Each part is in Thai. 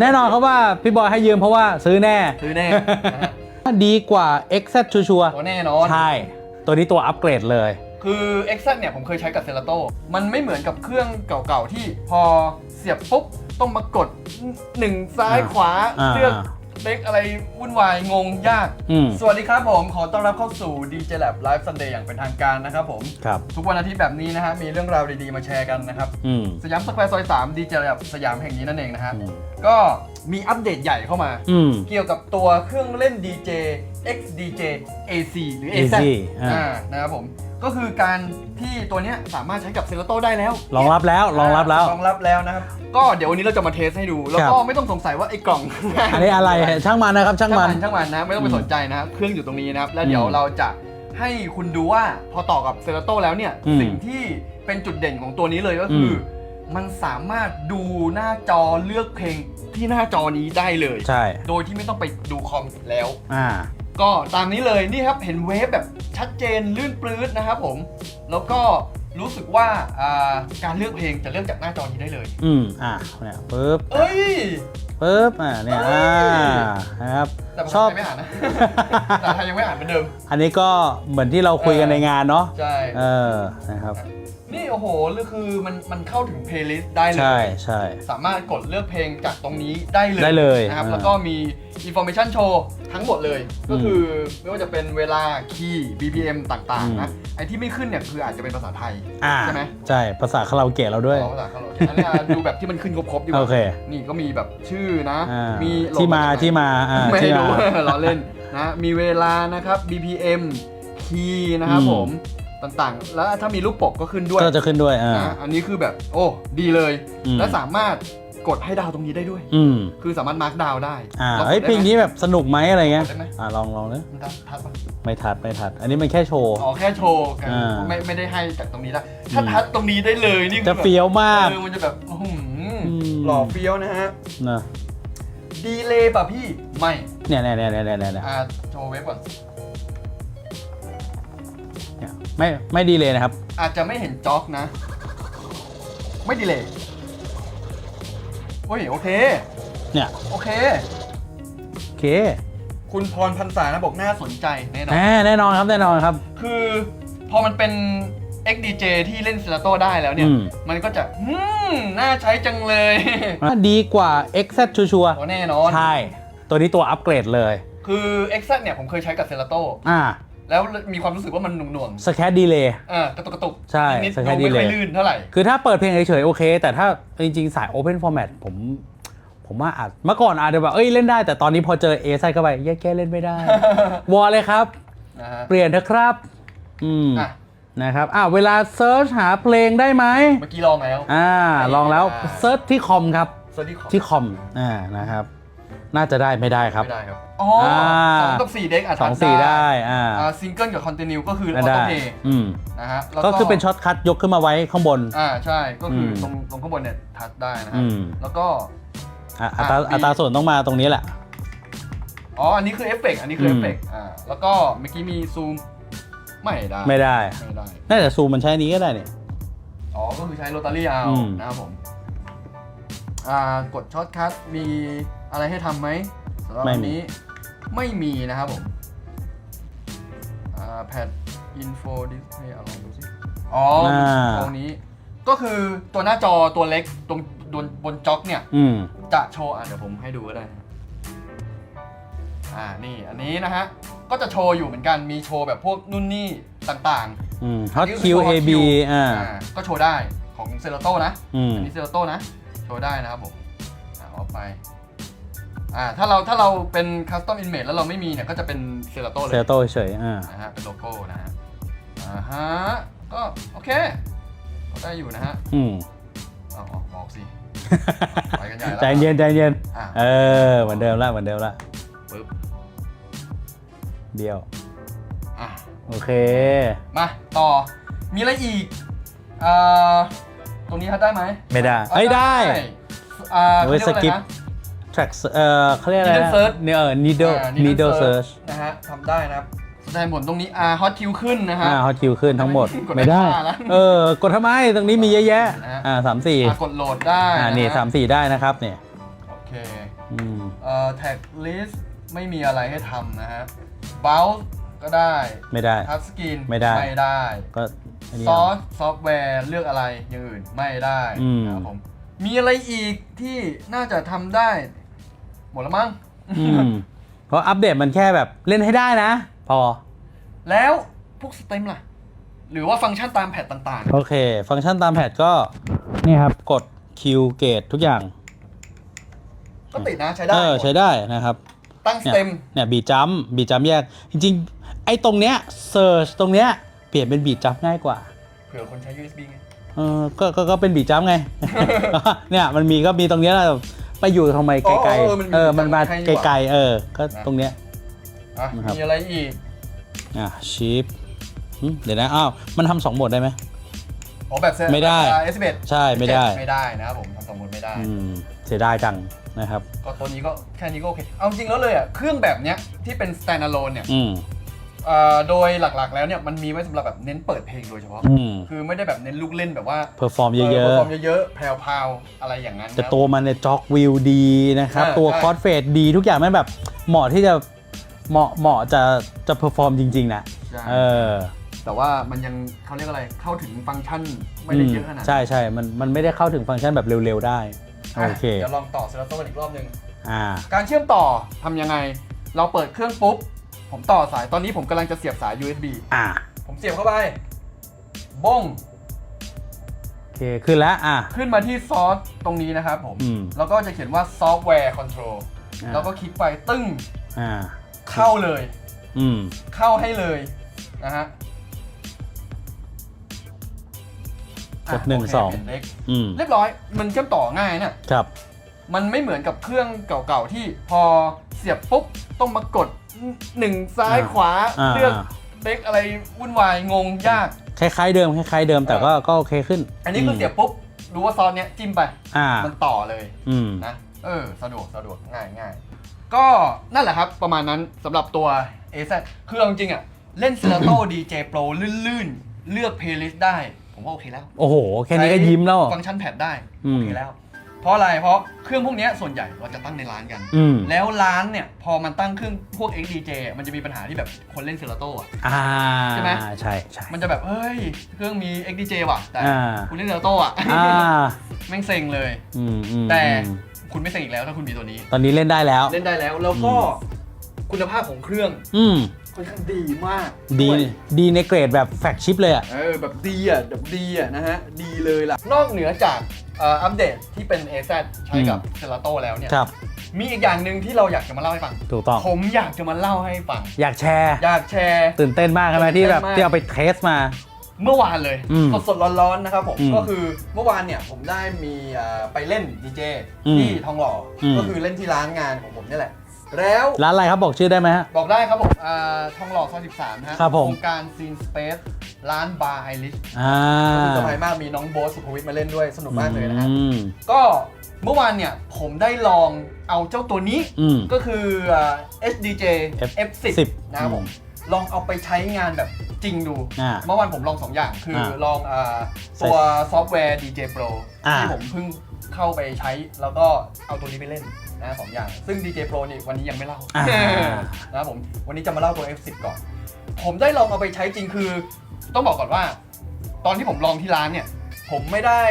แน่นอนครับว่าพี่บอยให้ยืมเพราะว่าซื้อแน่ ซื้อแน่นะฮะดีกว่า XZ ชัวร์โอ้แน่นอน ๆใช่ ตัวนี้ตัวอัปเกรดเลย คือ x อเนี่ยผมเคยใช้กับเซ r ราโตมันไม่เหมือนกับเครื่องเก่าๆ ที่พอเสียบปุ๊บ ต้องมากดหนึ่งซ้ายอ่าขวาอ่าเลือก เล็กอะไรวุ่นวายงงยาก อืม สวัสดีครับผม ขอต้อนรับเข้าสู่ DJ Lab Live Sunday อย่างเป็นทางการนะครับผม ครับ ทุกวันอาทิตย์แบบนี้นะฮะมีเรื่องราวดีๆมาแชร์กันนะครับ อืม สยามสแควร์ซอย 3 DJ Lab สยามแห่งนี้นั่นเองนะฮะ อืม ก็ มีอัปเดตใหญ่เข้ามา อืม เกี่ยวกับตัวเครื่องเล่น DJ XDJ AC หรือ AZ AC อ่า อ่านะครับผม ก็คือการที่ตัวเนี้ยสามารถใช้กับเซ r ราโตได้แล้วรองรับแล้วรองรับแล้วรองรับแล้วนะครับ ก็เดี๋ยววันนี้เราจะมาเทสให้ดู แล้วก็ครับ ไม่ต้องสงสัยว่าไอ้กล่อง อันนี้อะไรช่างมันนะครับ ช่างช่างมัมัน นช่างมันนะไม่ต้องไปอืมสนใจนะครับเครื่องอยู่ตรงนี้นะครับแล้วเดี๋ยวอืมเราจะให้คุณดูว่าพอต่อกับเซ r ราโตแล้วเนี่ย อืมสิ่งที่เป็นจุดเด่นของตัวนี้เลยก็คืออม มันสามารถดูหน้าจอเลือกเพลงที่หน้าจอนี้ได้เลย ใช่ โดยที่ไม่ต้องไปดูคอมแล้ว อ่า ก็ตามนี้เลยนี่ครับเห็นเวฟแบบชัดเจนลื่นปลื้ดนะครับผม แล้วก็รู้สึกว่าอ่าการเลือกเพลงจะเลือกจากหน้าจอนี้ได้เลย อืมอ่าเนี่ยปึ๊บเอ้ย ปึ๊บอ่าเนี่ยอ่านะครับ แต่ภาชษาอบ ไทยไม่อ่านนะ ภาษาไทยยังไม่อ่านเหมือนเดิม อันนี้ก็เหมือนที่เราคุยกันในงานเนาะใช่ เออนะครับนี่โอ้โหคือมันมันเข้าถึงเพลย์ลิสต์ได้เลยใช่ใช่ สามารถกดเลือกเพลงจากตรงนี้ได้เลยได้เลยนะครับ อ่าแล้วก็มี information show ทั้งหมดเลย ก็คือไม่ว่าจะเป็นเวลาคีย์ BPM ต่างๆนะไอที่ไม่ขึ้นเนี่ยคืออาจจะเป็นภาษาไทย อ่าใช่ไหม ใช่ภาษาคาราโอเกะเราด้วยอ๋อภาษาเขาเหรออันนี้อะดูแบบที่มันขึ้นครบๆดีกว่าโอเคนี่ก็มีแบบชื่อนะ อ่ามีโหลดที่มาจกไหนที่มาอ่าไม่ที่รู้มาล้อเล่นนะ มีเวลานะครับ BPM คีย์นะครับอืม ผม ต่างๆ แล้วถ้ามีรูปปกก็ขึ้นด้วยก็จะขึ้นด้วยอ่านะอันนี้คือแบบ โอ้ ดีเลย อืม และสามารถกดให้ดาวตรงนี้ได้ด้วย อืมคือสามารถมาร์กดาวได้อ่าลงกดเฮ้ยได้เพลงไหมนี้แบบสนุกไหมอะไรเงี้ยได้ไหม อ่าลองลองเลยมันทัดทัดปะไม่ทัดไม่ทัด อันนี้มันแค่โชว์ อ๋อแค่โชว์กันอ่าไม่ไม่ได้ให้จากตรงนี้ได้ถ้าอืม ทัดตรงนี้ได้เลยนี่คือจะแบบเฟี้ยวมาก เออมันจะแบบอื้อหืออม หล่อเฟี้ยวนะฮะ นะดีเลยป่ะพี่ ไม่เนี่ยเนี่ยเนี่ยเนี่ยเนี่ยเนี่ยอ่าโชว์เว็บก่อนเนี่ย ไม่ไม่ดีเลยนะครับ อาจจะไม่เห็นจ็อกนะ ไม่ดีเลยโอ้ยโอเค เนี่ยโอเค โอเคคุณพรพันษานะบอกน่าสนใจแน่นอน แน่แน่นอนครับแน่นอนครับ คือพอมันเป็น XDJ ที่เล่นเซ r ราโตได้แล้วเนี่ย อืม มันก็จะอืมน่าใช้จังเลย ดีกว่า XZ ชัวร์โอ้แน่นอน ๆใช่ ตัวนี้ตัวอัปเกรดเลย คือ x อเนี่ยผมเคยใช้กับเซ r ราโตอ่า แล้วมีความรู้สึกว่ามันหน่วงสแคตดีเลยๆเออกระตุกกระตุกใช่นิดสๆแคดูนไม่ค่อย delay ลื่นเท่าไหร่ คือถ้าเปิดเพลงเฉยๆโอเค แต่ถ้าจริงๆ สาย Open Format ผม ผมว่าอาจเมื่อก่อนอาจจะแบบ เอ้ยเล่นได้ แต่ตอนนี้พอเจอ A ใส่เข้าไปแย่แก้เล่นไม่ได้ วอลเลยครับ นะฮะ เปลี่ยนเถอะครับ อืม อะ นะครับ อ่าเวลาเซิร์ชหาเพลงได้ไหม เมื่อกี้ลองแล้ว อ่า ลองแล้วอ่าเซิร์ชที่คอมครับ สวัสดีครับที่คอม อ่า นะครับ น่าจะได้ไม่ได้ครับ ไม่ได้ครับ อ๋ออาสองกับสี่เด็กอาจสองสี่ได้อ่าอ่าซิงเกิลกับคอนติเนียก็คืออไม่อโต้ได้เพย์อืมนะฮะแล้วก็คือเป็นช็อตคัทยกขึ้นมาไว้ข้างบน อ่าใช่ก็คืออมตรงตรงข้างบนเนี่ยทัชได้นะฮะอืมแล้วก็อะอัตราอะมีอัตราส่วนต้องมาตรงนี้แหละ อ๋อ อันนี้คือเอฟเฟกต์อันนี้คือมเอฟเฟกต์อ่าแล้วก็เมื่อกี้มีซูมไม่ได้ไม่ได้ไม่ได้น่าจะซูมมันใช้นี้ก็ได้เนี่ยอ๋อก็คือใช้โรตารี่เอาอืมนะครับผมอ่า กดช็อตคัทมีอะไรให้ทำไหมสำหรับอันนี้ไม่มีนะครับผมอ่าแพดอินโฟดิสเพย์ลองดูสิอ๋ออาตรงนี้ก็คือตัวหน้าจอตัวเล็กตรงบนบนจ็อกเนี่ยอืมจะโชว์อะเดี๋ยวผมให้ดูก็ได้นะอ่านี่อันนี้นะฮะ ก็จะโชว์อยู่เหมือนกันมีโชว์แบบพวกนู่นนี่ต่างอืมๆ Hot นนี้ Q คือโชว์ A Hot B Q อ่าก็โชว์ได้ของเซ r ราโตนะอืมอันนี้เซ r ราโตนะโชว์ได้นะครับผมอ่าเอาไปอ่าถ้าเราถ้าเราเป็นคัสตอมอินเมจแล้วเราไม่มีเนี่ยก็จะเป็นเซ r ราโตเลเซยลโตเฉยๆอ่านะฮะเป็นโลโก้นะฮะอ่าฮะก็โอเคก็ได้อยู่นะฮะอืมเอาเอาบอกสิ ไปกันใหญ่แล้ว ใจเย็นใจเย็นอะเออเหมือนเดิมละเหมือนเดิมละปึ๊บเดียว อะ โอเค มา ต่อมีอะไรอีกอ่า ตรงนี้ทัดได้ไหมไม่ได้อะเอ้ยได้อ่าเว้ยเขาเรียกว่าอะไร skip นะ track เอ่อเขาเรียกอะไร Needle นะ search เนี่ยเออ needle อ่า needle search นะฮะทำได้นะครับแสดงผลตรงนี้อ่าฮอตคิวขึ้นนะฮะ อ่า hot Q ขึ้นทั้งหมดกดไม่ได้ได้ค่าแล้วเออกดทำไมตรงนี้มีเยอะแยะนะฮะ อ่าสามสี่อ่ากดโหลดได้อ่าะฮะนี่สามสี่ได้นะครับเนี่ยโอเคเคอืมเอ่อ tag list ไม่มีอะไรให้ทำนะฮะ browse ก็ได้ไม่ได้ ทัชสกรีนไม่ได้ ไม่ได้ ก็อันนี้ ซอสซอฟต์แวร์เลือกอะไรอย่างอื่นไม่ได้อืมนะครับผม มีอะไรอีกที่น่าจะทำได้ หมดแล้วมั้ง อืมเพราะอัปเดตมันแค่แบบเล่นให้ได้นะ พอ แล้วพวกสเต็มล่ะ หรือว่าฟังก์ชันตามแพทต่าง โอเค ฟังก์ชันตามแพทก็ นี่ครับ กดคิวเกตทุกอย่าง ๆ ก็ติดนะใช้ได้เออ ใช้ได้นะครับ ตั้งสเนี่ยเต็ม เนี่ยบีจัมบีจัมแยก จริง ๆ ไอ้ตรงเนี้ยเซิร์ชตรงเนี้ย เปลี่ยนเป็นบีจัมง่ายกว่า เผื่อคนใช้ USB ไง เออก็ก็ก็เป็นบีจัมไง เนี่ยมันมีก็มีตรงเนี้ยแหละไปอยู่ทำไมไกลอ๋อเออมันมีๆเออมันมาให้นี่หว่า ไกลๆเออ ก็นะตรงเนี้ย อะ นะครับ มีอะไรอีก อะชิปเดี๋ยวนะอ้าวมันทำสองโหมดได้ไหม อ๋อ แบบเซไม่ได้เอสเบใช่ไม่ได้ไม่ได้นะครับผมทำสมมติไม่ได้ อืมเสียดายจังนะครับ ก็ตัวนี้ก็แค่นี้ก็โอเค เอาจริงแล้วเลยอะ เครื่องแบบเนี้ยที่เป็น standalone เนี่ย อืม เอ่อโดยหลักๆแล้วเนี่ยมันมีไว้สำหรับแบบเน้นเปิดเพลงโดยเฉพาะ อืม คือไม่ได้แบบเน้นลูกเล่นแบบว่าเพอร์ฟอร์มเยอะความเยอะๆแพรวๆอะไรอย่างนั้นๆ แต่นะตัวมันเนี่ยจ็อกวิวดีนะครับใช่ตัวใช่ คอร์สเฟดดีทุกอย่างมันแบบเหมาะที่จะเหมาะเหมาะจะจะเพอร์ฟอร์มจริง ๆ นะใช่เออแต่ว่ามันยังเขาเรียกอะไรเข้าถึงฟังก์ชันไม่ได้เยอะขนาดนั้นใช่ใช่มันมันไม่ได้เข้าถึงฟังก์ชันแบบเร็ว ๆ ได้อะโอเคเดี๋ยวลองต่อเซราโต้กันอีกรอบหนึงอ่า การเชื่อมต่อทำยังไง เราเปิดเครื่องปุ๊บ ผมต่อสายตอนนี้ผมกำลังจะเสียบสาย USB อ่าผมเสียบเข้าไป บ้งโอเคขึ้นแล้วอ่า ขึ้นมาที่ซอสตรงนี้นะครับผม อืมแล้วก็จะเขียนว่าซอฟต์แวร์คอนโทรลอ่า แล้วก็คลิกไปตึ้งอ่าเข้าเลย อืมเข้าให้เลยนะฮะกดหนึ่งโเคสองเปลี่ยนเล็กอืมเรียบร้อยมันเชื่อมต่อง่ายเนี่ย ครับ มันไม่เหมือนกับเครื่องเก่าๆที่พอเสียบปุ๊บต้องมากด หนึ่งซ้ายอ่าขวาอ่า เลือกเล็กอะไรวุ่นวายงงยาก คล้ายๆเดิมคล้ายๆเดิมแต่ก็ก็โอเคขึ้นอันนี้คือเสียบปุ๊บรู้ว่าซอนเนี้ยจิ้มไป อ่า มันต่อเลยอืม นะ เออ สะดวกสะดวกง่ายง่ายก็นั่นแหละครับ ประมาณนั้นสำหรับตัว AZ คือเอาจริงๆอะ เล่น Serato DJ Pro ลื่นๆ เลือกเพลย์ลิสต์ได้ ผมว่าโอเคแล้วโอ้โห แค่นี้ก็ยิ้มแล้วใช้ฟังก์ชันแพดได้ อืม โอเคแล้ว เพราะอะไรเพราะเครื่องพวกเนี้ยส่วนใหญ่เราจะตั้งในร้านกัน อืมแล้วร้านเนี่ยพอมันตั้งเครื่องพวก XDJ อะมันจะมีปัญหาที่แบบคนเล่นเซราโต้อะ อ่าใช่ไหม ใช่ใช่ มันจะแบบเฮ้ย เครื่องมี XDJ ว่ะ แต่อ่า คุณเล่นเซราโต้อะอ่าแม่งเซ็งเลย อืมอืมแต่อืมคุณไม่เซ็งอีกแล้วถ้าคุณมีตัวนี้ ตอนนี้เล่นได้แล้ว เล่นได้แล้วแล้วก็คุณภาพของเครื่องอืม ค่อนข้างดีมากดี วยดีในเกรดแบบแฟกชิปเลยอะ เออแบบดีอะแบบดีอะนะฮะดีเลยล่ะนอกเหนือจาก เอ่ออัปเดตที่เป็น AZ ใช้กับเซราโต้แล้วเนี่ยครับ มีอีกอย่างหนึ่งที่เราอยากจะมาเล่าให้ฟัง ถูกต้อง ผมอยากจะมาเล่าให้ฟัง อยากแชร์ อยากแชร์ ตื่นเต้นมากใช่ไหมที่แบบตื่นเต้นมากที่เอาไปเทสมา เมื่อวานเลยอืมสดๆร้อนๆนะครับผมอืมก็คือเมื่อวานเนี่ยผมได้มีเอ่อไปเล่นดีเจอืมที่ทองหล่ออม ก็คือเล่นที่ร้านงานของผมนี่แหละ แล้วร้านอะไรครับบอกชื่อได้ไหมฮะ บอกได้ครับผมอ่าทองหล่อซอย13นะฮะครับผม โครงการซีนสเปซ ร้านบาร์ไอริชอ่าสบายมากมีน้องโบ๊ทสุภวิทย์มาเล่นด้วยสนุกมากเลยนะฮะอืมก็เมื่อวานเนี่ยผมได้ลองเอาเจ้าตัวนี้อืมก็คืออ่า HDJ F- F10 10 นะครับผมลองเอาไปใช้งานแบบจริงดูอ่าเมื่อวานผมลองสองอย่างคืออาลองอาตัวซอฟต์แวร์ DJ Pro อ่าที่ผมเพิ่งเข้าไปใช้ แล้วก็เอาตัวนี้ไปเล่นนะสองอย่าง ซึ่ง DJ Pro นี่วันนี้ยังไม่เล่าอ่านะครับผมวันนี้จะมาเล่าตัว F10 ก่อน ผมได้ลองเอาไปใช้จริงคือ ต้องบอกก่อนว่า ตอนที่ผมลองที่ร้านเนี่ย ผมไม่ได้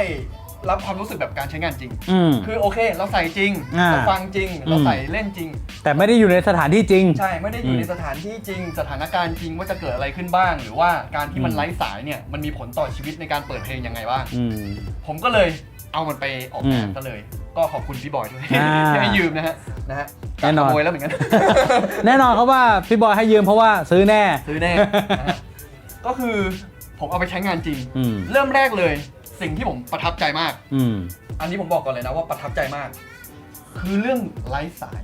รับความรู้สึกแบบการใช้งานจริง อืม คือโอเค เราใส่จริง อ่า เราฟังจริง เราอืมใส่เล่นจริง แต่ไม่ได้อยู่ในสถานที่จริง ใช่ ไม่ได้อยู่อืมในสถานที่จริง สถานการณ์จริงว่าจะเกิดอะไรขึ้นบ้าง หรือว่าการที่มันอืม ไร้สายเนี่ยมันมีผลต่อชีวิตในการเปิดเพลงยังไงบ้าง อืม ผมก็เลยเอามันไปออกงานอืมก็เลย ก็ขอบคุณพี่บอยด้วยอ่าที่ให้ยืมนะฮะนะฮะแน่นอน ขโมยแล้วเหมือนกัน แน่นอนครับว่าพี่บอยให้ยืมเพราะว่าซื้อแน่ ซื้อแน่นะฮะ ก็คือผมเอาไปใช้งานจริง อืม เริ่มแรกเลย สิ่งที่ผมประทับใจมาก อืม อันนี้ผมบอกก่อนเลยนะว่าประทับใจมาก คือเรื่องไร้สาย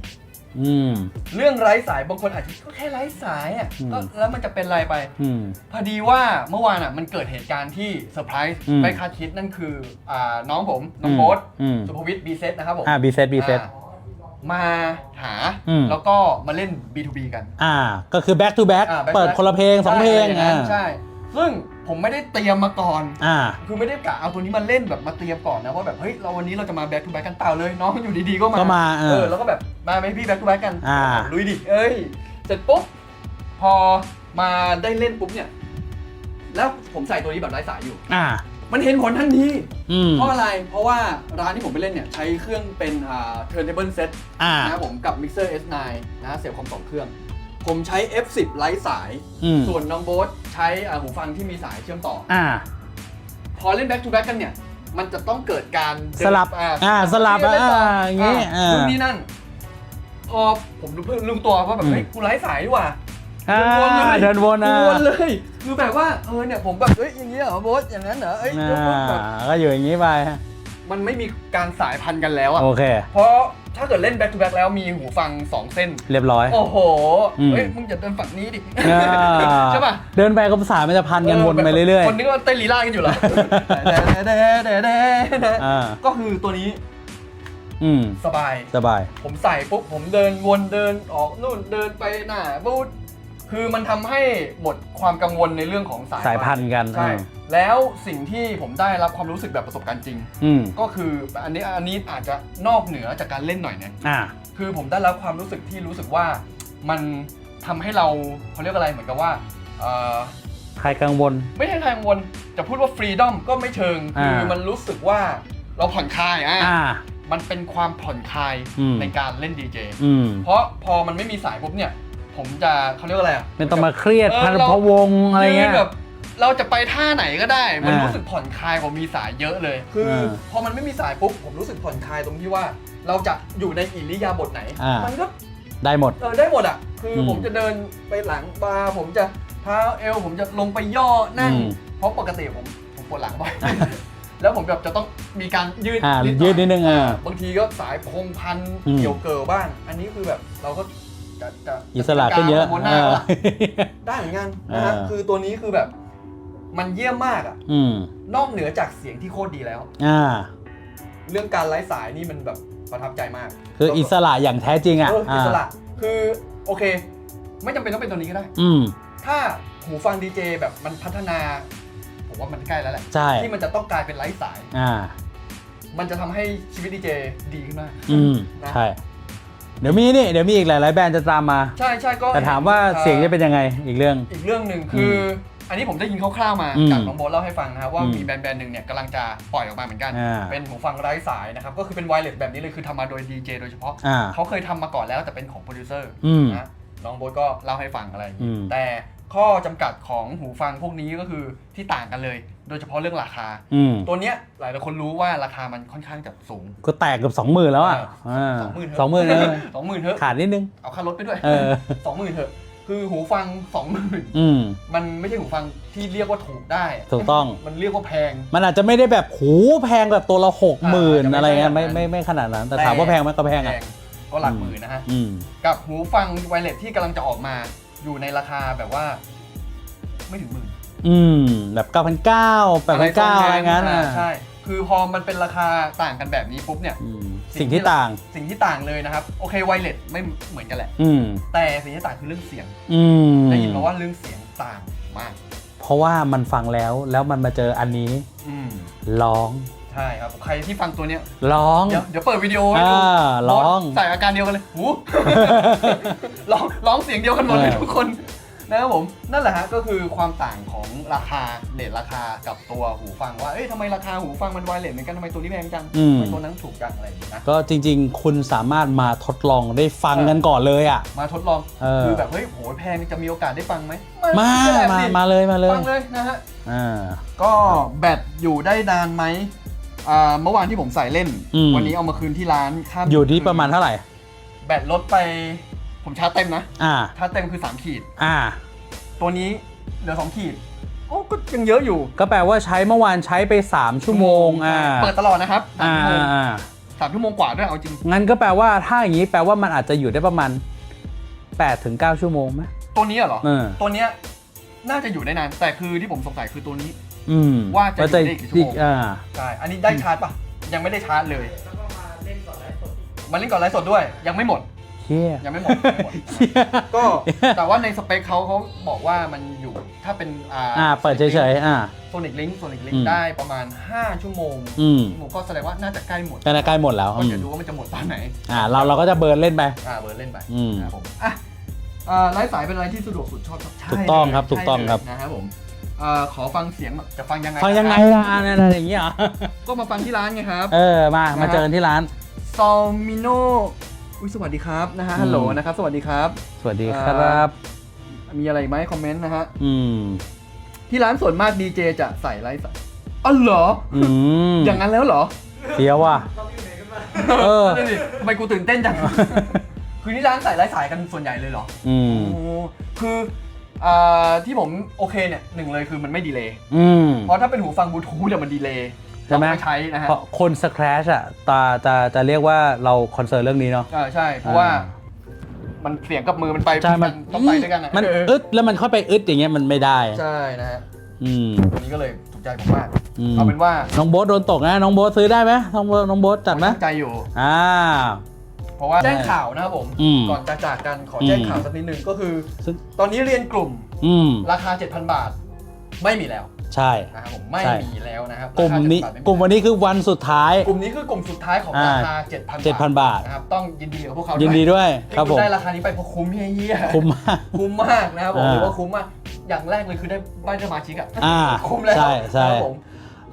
อืม เรื่องไร้สายบางคนอาจจะก็แค่ไร้สายอะอืม ก็แล้วมันจะเป็นอะไรไป อืม พอดีว่าเมื่อวานอะมันเกิดเหตุการณ์ที่เซอร์ไพรส์อืมไม่คาดคิดนั่นคืออ่าน้องผม น้องโบ๊ทอืม สุภวิทย์บีเซตนะครับผมอ่าบีเซตบีเซต อ่า มาหาอืม แล้วก็มาเล่น B2B กันอ่า ก็คือ back to back อ่า back to เปิด back คนละเพลงสองเพลง ใช่อ่าย่า นั้นใช่ ซึ่งผมไม่ได้เตรียมมาก่อน อ่า คือไม่ได้กะเอาตัวนี้มาเล่นแบบมาเตรียมก่อนนะว่าแบบเฮ้ยเราวันนี้เราจะมา back to back กันเปล่าเลยน้องอยู่ดีๆก็มาก็มาเออแล้วก็แบบมาไหมพี่ back to back กันอ่า ลุยดิเอ้ยเสร็จปุ๊บพอมาได้เล่นปุ๊บเนี่ย แล้วผมใส่ตัวนี้แบบไร้สายอยู่ อ่า มันเห็นผลทันทีอืม เพราะอะไร เพราะว่าร้านที่ผมไปเล่นเนี่ย ใช้เครื่องเป็นอ่า turntable set อ่า นะครับผมกับ mixer S9 นะฮะเสียบคอมสองเครื่อง ผมใช้ F10 ไร้สาย อืม ส่วนน้องโบ๊ทใช้อ่าหูฟังที่มีสายเชื่อมต่อ อ่า พอเล่น back to back กันเนี่ย มันจะต้องเกิดการเดินสลับอ่าสลับเล่นต่อ่าอย่างงี้อ่านู่นนี่นั่น พอผมรู้เพิ่งรู้ตัวว่าแบบอืม เฮ้ยกูไร้สายดีกว่า อ่าเดินวนเดิอะนวนเลยคือแบบว่าเออเนี่ยผมแบบเอ้ยอย่างนี้เหรอโบ๊ทอย่างนั้นเหรอเอ้ยอ่าเดี๋ยวผมแบบก็อยู่อย่างนี้ไปมันไม่มีการสายพันธุ์กันแล้วอะโอเค เพราะถ้าเกิดเล่น back to back แล้วมีหูฟัง 2 เส้น เรียบร้อย โอ้โหอืมเฮ้ย มึงอย่าเดินฝั่งนี้ดิอ่าใช่ป่ะ เดินไปกับสายมันจะพันกันวนไปเรื่อยคนนึกว่าเต้นลีลากันอยู่เหรอแดแดแดแดแดๆอ่าก็คือตัวนี้อืมสบาย สบาย ผมใส่ปุ๊บผมเดินวนเดินออกนู่นเดินไปหน้าบูธ คือมันทำให้หมดความกังวลในเรื่องของสายสายพันธุ์กันใช่อืมแล้วสิ่งที่ผมได้รับความรู้สึกแบบประสบการณ์จริง อืมก็คืออันนี้อันนี้อาจจะนอกเหนือจากการเล่นหน่อยนะอ่า คือผมได้รับความรู้สึกที่รู้สึกว่ามันทำให้เราเขาเรียกอะไรเหมือนกับว่าเอ่อ ใครกังวล ไม่ใช่ทางวนจะพูดว่าฟรีดอมก็ไม่เชิง อ่า คือมันรู้สึกว่าเราผ่อนคลายอะอ่า มันเป็นความผ่อนคลายอืม ในการเล่นดีเจอืม เพราะพอมันไม่มีสายปุ๊บเนี่ย ผมจะเขาเรียกว่าอะไรอะไม่ต้องมาเครียดเออพันเราพะวงอะไรเงี้ยยืนแบบเราจะไปท่าไหนก็ได้ มันอ่ารู้สึกผ่อนคลายกว่ามีสายเยอะเลย คืออาพอมันไม่มีสายปุ๊บผมรู้สึกผ่อนคลายตรงที่ว่า เราจะอยู่ในอิริยาบถไหน อ่ามั มันก็ได้หมด เออได้หมดอะ คืออมผมจะเดินไปหลังบาร์ผมจะเท้าเอวผมจะลงไปย่อนั่ง อืม เพราะปกติผมผมปวดหลังบ่อยแล้วผมแบบจะต้องมีการยืดอ่าหน่อ ยืดนิดนึงอ่า บางทีก็สายพงพันอืม เกี่ยวเกิดบ้าง อันนี้คือแบบเราก็ จะจะอิสระขึ้นเยอะจัดการกับหัวหน้าเออว่าได้เหมือนกันนะฮะเออคือตัวนี้คือแบบมันเยี่ยมมากอะอืมนอกเหนือจากเสียงที่โคตรดีแล้ว อ่า เรื่องการไร้สายนี่มันแบบประทับใจมาก คืออิสระอย่างแท้จริงอะเอออิอ่าสระคือโอเค ไม่จำเป็นต้องเป็นตัวนี้ก็ได้ อืมถ้าหูฟังดีเจแบบมันพัฒนา ผมว่ามันใกล้แล้วแหละใช่ที่มันจะต้องกลายเป็นไร้สาย อ่า มันจะทำให้ชีวิตดีเจดีขึ้นมากอืมนะใช่ เดี๋ยวมีนี่เดี๋ยวมีอีกหลาย ๆ แบรนด์จะตามมา ใช่ใช่ก็แต่ถามว่าเสียงจะเป็นยังไงอีกเรื่อง อีกเรื่องหนึ่งคือ อันนี้ผมได้ยินคร่าวๆมาอืมจากน้องโบ๊ทเล่าให้ฟังนะครับว่าอืมมีแบรนด์แบรนด์หนึ่งเนี่ยกำลังจะปล่อยออกมาเหมือนกันอ่าเป็นหูฟังไร้สายนะครับ ก็คือเป็นไวเลสแบบนี้เลยคือทำมาโดยดีเจโดยเฉพาะอ่าเขาเคยทำมาก่อนแล้วแต่เป็นของโปรดิวเซอร์อืมนะน้องโบ๊ทก็เล่าให้ฟังอะไรอย่างอืนี้มแต่ ข้อจำกัดของหูฟังพวกนี้ก็คือที่ต่างกันเลย โดยเฉพาะเรื่องราคา อืมตัวเนี้ยหลายหลายคนรู้ว่าราคามันค่อนข้างจะสูง ก็แตกเกือบสองหมื่นแล้วอะอ่าสองหมื่นสองหมื่นเออสองหมื่นเถอะขาดนิดนึง เอาค่ารถไปด้วยเออ สองหมื่นเถอะ คือหูฟังสองหมื่นอืม มันไม่ใช่หูฟังที่เรียกว่าถูกได้ถูกต้อง มันเรียกว่าแพง มันอาจจะไม่ได้แบบหูแพงแบบตัวละหกหมื่นอ่าอะไรเงี้ยจะไม่ไม่ใช่ไม่ไม่ขนาดนั้นแต่แต่ถามว่าแพงไหมก็แพงแพอะงก็หลักหมื่นนะฮะ อืม กับหูฟังไวเลสที่กำลังจะออกมา อยู่ในราคาแบบว่า ไม่ถึงหมื่นอืม แบบเก้าพันเก้าแปดพันเก้าอะไรงั้นอะใช่ คือพอมันเป็นราคาต่างกันแบบนี้ปุ๊บเนี่ย อืมสิ่งที่ต่าง สิ่งที่ต่างเลยนะครับ โอเคไวเลสไม่เหมือนกันแหละ อืม แต่สิ่งที่ต่างคือเรื่องเสียงอืมได้ยินมาว่าเรื่องเสียงต่างมาก เพราะว่ามันฟังแล้วแล้วมันมาเจออันนี้อืมร้อง ใช่ครับใครที่ฟังตัวเนี้ยร้อง เดี๋ยวเดี๋ยวเปิดวิดีโอให้ดูอ่าร้อง ใส่อาการเดียวกันเลยหู ร้องร้องเสียงเดียวกันหมดเลยเออทุกคนนะครับผมนั่นแหละฮะก็คือความต่างของราคาเลทราคากับตัวหูฟังว่าเอ้ยทำไมราคาหูฟังมันไวเลสเหมือนกันทำไมตัวนี้แพงจังอืม ทำไมตัวนั้นถูกจังอะไรอย่างนี้นะ ก็จริงๆ คุณสามารถมาทดลองได้ฟังกันก่อนเลยอะ มาทดลองเออ คือแบบเฮ้ยโหแพงจะมีโอกาสได้ฟังไหมมาไได้มาสิมาเลยมาเลยฟังเลยนะฮะ อ่า ก็แบตอยู่ได้นานไหม อ่าเมื่อวานที่ผมใส่เล่น อืม วันนี้เอามาคืนที่ร้านค่าอยู่ที่ประมาณเท่าไหร่ แบตลดไป ผมชาร์จเต็มนะ อ่า ชาร์จเต็มคือ 3 ขีด อ่า ตัวนี้เหลือ 2 ขีด โอ้ก็ยังเยอะอยู่ก็แปลว่าใช้เมื่อวานใช้ไป 3 ชั่วโมง อ่า เปิดตลอดนะครับสาอ่ามชั่วโมงอ่าสามชั่วโมงกว่าด้วยเอาจริง งั้นก็แปลว่าถ้าอย่างนี้แปลว่ามันอาจจะอยู่ได้ประมาณ8ถึง9ชั่วโมงไหม ตัวนี้เหรอ เออ ตัวเนี้ยน่าจะอยู่ได้นาน แต่คือที่ผมสงสัยคือตัวนี้ อืมว่าจะอยู่ได้อีกกี่ชั่วโมงอ่าใช่อันนี้ได้ชาร์จปะยังไม่ได้ชาร์จเลยมาเล่นก่อนไลฟ์สดด้วย ยังไม่หมดเฮียยังไม่หมดยังไม่หมด ก็แต่ว่าในสเปคเขาเขาบอกว่ามันอยู่ถ้าเป็นอ่าอ่าเปิดเฉยๆอ่าโซนิกลิงก์โซนิกลิงอืก์มได้ประมาณ 5 ชั่วโมงอืมชั่วโมงก็แสดงว่าน่าจะใกล้หมดก็ใกล้หมดแล้วก็อืมเดี๋ยวดูว่ามันจะหมดตอนไหนอ่าเราเราก็จะเบิร์นเล่นไปอ่าเบิร์นเล่นไปอืมนะครับผมอะอ่าไร้สายเป็นอะไรที่สะดวกสุดชอบครับใช่ถูกต้องครับเลยถูกต้องครับใช่เลยนะครับผม อ่าขอฟังเสียงหน่อยจะฟังยังไงฟังยังไงครับล่ะอะไรอย่างเงี้ยเหรอก็มาฟังที่ร้านไงครับ เออมามาเจอกันที่ร้าน ซอมิโนอุ้ยสวัสดีครับนะฮะฮัลโหลอืมนะครับ สวัสดีครับ สวัสดีครับ มีอะไรอีกไหมคอมเมนต์นะฮะอืมที่ร้านส่วนมากดีเจจะใส่ไลฟ์สดอ๋อเหรออืมอย่างนั้นแล้วเหรอเสียวว่ะเออนั่นดิทำไมกูตื่นเต้นจัง คือที่ร้านใส่ไร้สายกันส่วนใหญ่เลยเหรออืมโอ้คือ อ่าที่ผมโอเคเนี่ยหนึ่งเลยคือมันไม่ดีเลย์อืม เพราะถ้าเป็นหูฟังบลูทูธเนี่ยมันดีเลย์ใช่ไหม เราไม่ใช้นะฮะเพราะคนสครชอะตาจะจะเรียกว่าเราคอนเซิร์นเรื่องนี้เนาะ อ่าใช่ เพราะว่าอ่ามันเสียงกับมือมันไปใช่ มันต้องไปด้วยกันอะมันเอออึดแล้วมันค่อยไปอึดอย่างเงี้ยมันไม่ได้ใช่นะฮะอืมอันนี้ก็เลยถูกใจผมมากอืม เอาเป็นว่าน้องโบ๊ทโดนตกนะ น้องโบ๊ทซื้อได้ไหมน้องโบ๊ทน้องโบ๊ทจัดไหมตั้งใจอยู่ อ่าเพ ราะว่าแจ้งข่าวนะครับผม อืมก่อนจะจากกันขอแจ้งอืมข่าวสักนิดหนึ่งก็คือ ซึ่ง ตอนนี้เรียนกลุ่มอืม ราคา 7,000 บาท ไม่มีแล้วใช่ นะครับผมไม่ใช่ มีแล้วนะครับกลุ่มนี้ราคา7,000บาทไกลุ่มวันนี้คือวันสุดท้าย กลุ่มนี้คือกลุ่มสุดท้ายของอ่าราคา 7,000 7,000 บาท นะครับต้องยินดีกับพวกเขายิยินดีด้วยครับผมได้ราคานี้ไปเพราะคุ้มเฮียๆ คุ้มมาก คุ้มมากนะครับผมอ่าถือว่าคุ้มมาก อย่างแรกเลยคือได้บ้านสมาชิกอะอ่าคุ้มแล้วใช่ใช่ นะครับผม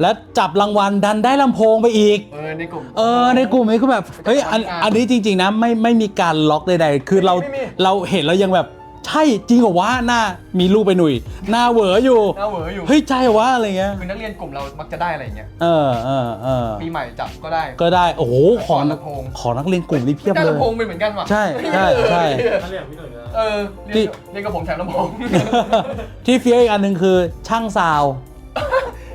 แล้วจับรางวัลดันได้ลำโพงไปอีก เออในกลุ่ม เออในกลุ่มนี้คือแบบเฮ้ยอันจัดการอันนี้จริง ๆ นะไม่ไม่มีการล็อกใดๆคือเราไม่มีเราเห็นแล้วยังแบบใช่จริงเหรอวะหน้ามีรูปไปหนุ่ยหน้าเหวออยู่หน้าเหวออยู่เฮ้ยใช่เหรอวะอะไรเงี้ยคือนักเรียนกลุ่มเรามักจะได้อะไรอย่างเงี้ยเออเออเออปีใหม่จับก็ได้ ก็ได้โอ้โหขอลำโพง ขอนักเรียนกลุ่มนี้เพียบได้เลย ลำโพงไปเหมือนกันว่ะใช่ใช่ใช่เออที่เรียนเรียนกับผมแถมลำโพง ที่เฟี้ยวอีกอันหนึ่งคือช่างซาว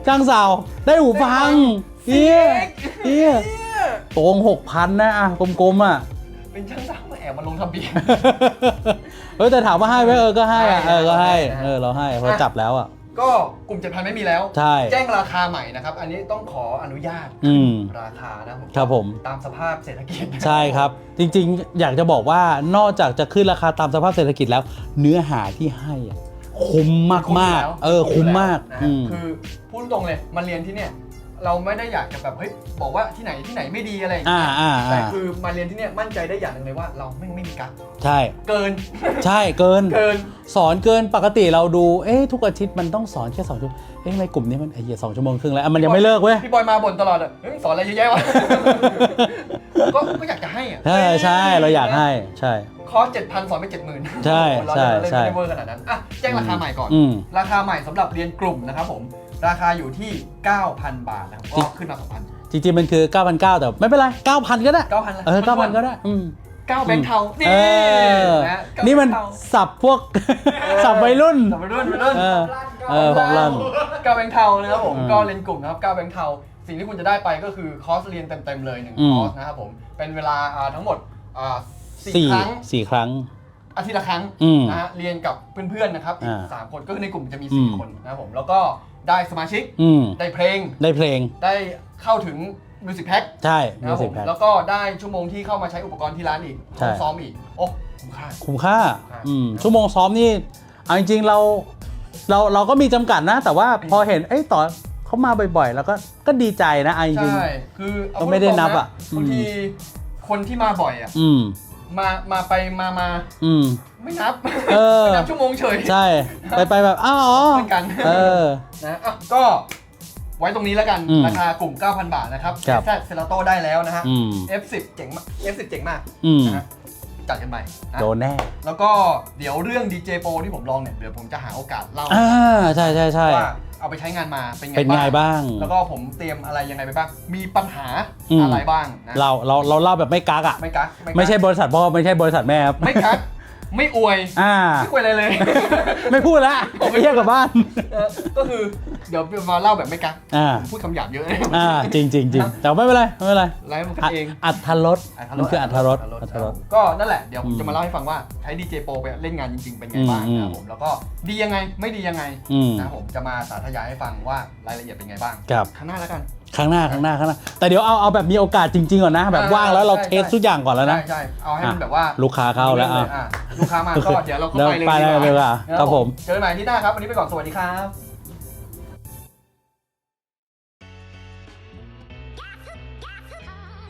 ช่างซาวได้หูฟังเฮียเฮียตรงหกพันนะอะกลมๆอะเป็นช่างสาวมาแอบมาลงทะเบียนเออแต่ถามว่าให้ไหมเออก็ให้อะเออก็ให้ให้นะเออเราให้เพราะจับแล้วอะก็กลุ่ม7,000ไม่มีแล้ว ใช่ แจ้งราคาใหม่นะครับ อันนี้ต้องขออนุญาตอืมราคานะผมครับผม ตามสภาพเศรษฐกิจ ใช่ครับ จริงๆ อยากจะบอกว่านอกจากจะขึ้นราคาตามสภาพเศรษฐกิจแล้ว เนื้อหาที่ให้อะ คุ้มมากๆเออคุ้มมากนะอืฮะมคือพูดตรงเลยมาเรียนที่เนี่ย เราไม่ได้อยากจะแบบเฮ้ยบอกว่าที่ไหนที่ไหนไม่ดีอะไรอย่างอ่าเงี้ยอ่าแต่อ่าคือมาเรียนที่เนี่ยมั่นใจได้อย่างหนึ่งเลยว่าเราไม่ไม่มีกั๊กใช่ เกินใช่เกิน เกิน สอนเกินปกติเราดู เอ๊ะทุกอาทิตย์มันต้องสอนแค่สองชั่วโมง เอ๊ะทำไมกลุ่มนี้มันไอ้เหี้ยสองชั่วโมงครึ่งแล้วอะมันยังไม่เลิกเว้ย พี่บอยมาบ่นตลอดอะเฮ้ยสอนอะไรเยอะแยะวะ ก็ก็อยากจะให้อะใช่ใช่เราอยากให้ ใช่ คอร์สเจ็ดพันสอนไปเจ็ดหมื่นใช่ใช่ใช่ไม่ได้เวอร์ขนาดนั้นอะแจ้งราคาใหม่ก่อน อืม ราคาใหม่สำหรับเรียนกลุ่มนะครับผม ราคาอยู่ที่ 9,000 บาทนะครับก็ขึ้นมา2,000 จริงๆมันคือ 9,900แต่ไม่เป็นไร 9,000 ก็ได้9,000ละเออ9,000 ก็ได้อืม9แบงค์เทาเออนะ9นี่มันแบงค์เทา สับพวก สับวัยรุ่นสับไปรุ่นไปรุ่นเออ เออของลั่นเก้าแบงค์เทานะครับผมอืมก็เรียนกลุ่มนะครับ9แบงค์เทาสิ่งที่คุณจะได้ไปก็คือคอร์สเรียนเต็มๆเลยหนึ่งอืม คอร์สนะครับผมเป็นเวลาอ่าทั้งหมดอ่าสี่สี่ครั้งสี่ครั้ง อาทิตย์ละครั้งอืมนะฮะเรียนกับเพื่อนๆนะครับอีกอ่าสามคนก็คือในกลุ่มจะมีอืสี่มคนนะครับผมแล้วก็ ได้สมาชิก อืมได้เพลง ได้เพลง ได้เข้าถึงมิวสิกแพ็คใช่นะคมีรับผสิบมแพ็ค แล้วก็ได้ชั่วโมงที่เข้ามาใช้อุปกรณ์ที่ร้านอีกใช่ ซ้อมอีก โอ้คุ้มค่า คุ้มค่าครับอืมชั่วโมงซ้อมนี่เอาจริงๆเราเราเราก็มีจำกัดนะ แต่ว่าพอเห็นเอ้ยต่อเขามาบ่อยๆ แล้วก็ก็ดีใจนะเอาจริง ใช่ คือเอาก็ไม่ได้พูตรงๆนับอะบางทีคนที่มาบ่อยอะ ๆอืม มามาไปมามาอืม ไม่นับเออไม่นับชั่วโมงเฉยใช่ ไปไปแบบ อ้าวอ๋อเหมือนกันเออ นะอะก็ไว้ตรงนี้แล้วกัน อืมราคากลุ่ม 9,000 บาทนะครับครับ แซดเซลโตได้แล้วนะฮะ อืม F10 เจ๋งมาก F10 เจ๋งมากอืม นะฮะจัดกันไปนะโดนแน่ แล้วก็เดี๋ยวเรื่อง DJ Pro ที่ผมลองเนี่ย เดี๋ยวผมจะหาโอกาสเล่า อ่า ใช่ใช่ใช่ ว่าเอาไปใช้งานมาเป็นไงเป็นไงบ้าง แล้วก็ผมเตรียมอะไรยังไงไปบ้าง มีปัญหาอืม อะไรบ้างนะเราเราเราเล่าแบบไม่กักอะไม่กักกักไม่ใช่บริษัทพ่อไม่ใช่บริษัทแม่ครับ ไม่กัก ไม่อวยอ่า ไม่อวยอะไรเลย ไม่พูดละไม่ แยกกลับบ้าน เออก็คือเดี๋ยวมาเล่าแบบไม่กักอ่า พูดคำหยาบเยอะเลยอ่า จริงจริงจริงแต่ไม่เป็นไร ไม่เป็นไรไลฟ์มันกัอันเองอัธรสมันคืออัธรสอัอัธธรรสสก็นั่นแหละเดี๋ยวผมอืมจะมาเล่าให้ฟังว่าใช้ DJ Pro ไปเล่นงานจริงๆเป็นไงบ้างอืมนะครับผมแล้วก็ดียังไงไม่ดียังไงอืม นะครับผมจะมาสาธยายให้ฟังว่ารายละเอียดเป็นไงบ้าง ครับข้างหน้าแล้วกัน ข้างหน้าข้างหน้าข้างหน้า แต่เดี๋ยวเอาเอาแบบมีโอกาสจริงๆก่อนนะ แบบว่างแล้วเราใช่เทสใช่ทุกอย่างก่อนแล้วนะ ใช่ใช่เอาให้มันแบบว่าลูกค้าเข้าแล้วอะอะลูกค้ามาก็เดี๋ยวเราก็เดี๋ยวไปเลยไปเลยดีกว่าเลยอะครับผม เจอกันใหม่ที่หน้าครับ วันนี้ไปก่อนสวัสดีครับ